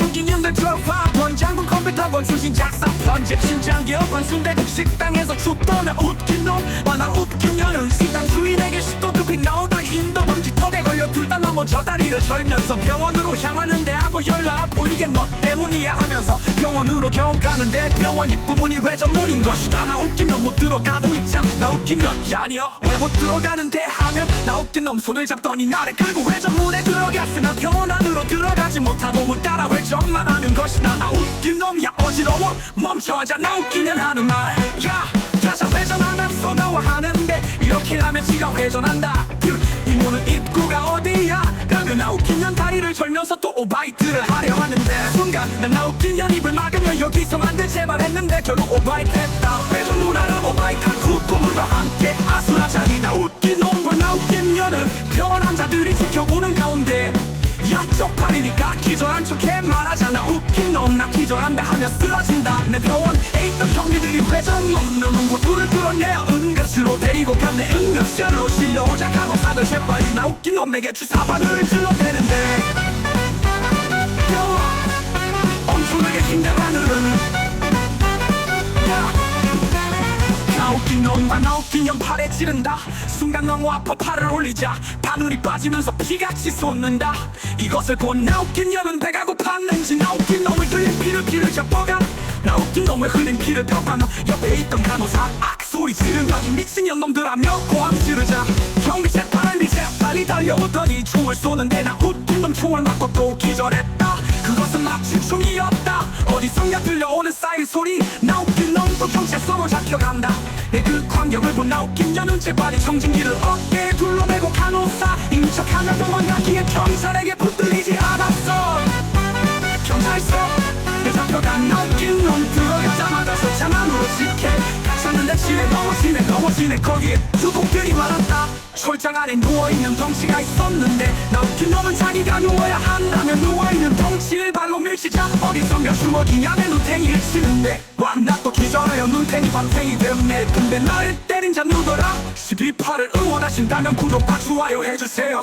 웃기는데 트럭파번 장군 컴퓨터건 출신 작사번 집신장기업번 순대국 식당에서 춥더나 웃긴 놈와나 웃긴 년은 식당 주인에게 식도 두피 나오다 인도 번지 턱에 걸려 둘 다 넘어 저 다리를 절면서 병원으로 향하는데 하고 연락. 보이게 너 뭐 때문이야 하면서 병원으로 겨우 가는데 병원 입구문이 왜 전문인 것이다. 나 웃기면 못 들어가도 웃긴 년이 아니여 왜못 들어가는데 하면 나 웃긴 놈 손을 잡더니 나를 끌고 회전문에 들어갔으나 병원 안으로 들어가지 못하고 문 따라 회전만 하는 것이다 나 웃긴 놈이야. 어지러워. 멈춰하자. 나 웃기년 하는 말야 가자 회전하면서 나와 하는데 이렇게 하면 지가 회전한다. 이 문은 입구가 어디야? 라면 나 웃기년 다리를 절면서 또 오바이트를 하려 하는데. 순간 난나 웃기년 입을 막으며 여기서 안돼 제발 했는데 결국 오바이트 병원 환자들이 지켜보는 가운데 야 쪽팔리니까 기절한 척해 말하잖아. 웃긴 놈나 기절한다 하며 쓰러진다. 내 병원에 있던 경리들이 회전 없는 놈과 불을 끌어내어 응급실로 데리고 갔네. 응급실로 실려오자 간호사들 재빨리. 나 웃긴 놈 내게 주사바늘 질러대는데 웃긴 놈과 나 웃긴 년 팔에 지른다. 순간 너무 아파 팔을 올리자. 바늘이 빠지면서 피같이 솟는다. 이것을 본 나 웃긴 년은 배가 고팠는지 나 웃긴 놈을 흘린 피를 피를 접어가 나 웃긴 놈을 흘린 피를 펴가며 옆에 있던 간호사. 악 소리 지르며 이 미친년 놈들하며 고함 지르자. 경비 재판을 이제 빨리 달려오더니 총을 쏘는데 나 웃긴 놈 총을 맞고 또 기절했다. 그것은 마치 총이었다. 어디선가 들려오는 사이렌 소리. 나 경찰서로 잡혀간다. 내 그 광경을 본나 웃긴 년은 재빨리 청진기를 어깨에 둘러매고 간호사. 인척하며 도망 넘어지네 거기에 주복들이 많았다. 철장 안에 누워있는 덩치가 있었는데 나 웃긴 놈은 자기가 누워야 한다면 누워있는 덩치를 발로 밀치자. 어디선가 주먹이 안에 눈탱이를 치는데 와나또 기절하여 눈탱이 밤탱이 되었네. 근데 나를 때린 자 누더라? 12팔을 응원하신다면 구독과 좋아요 해주세요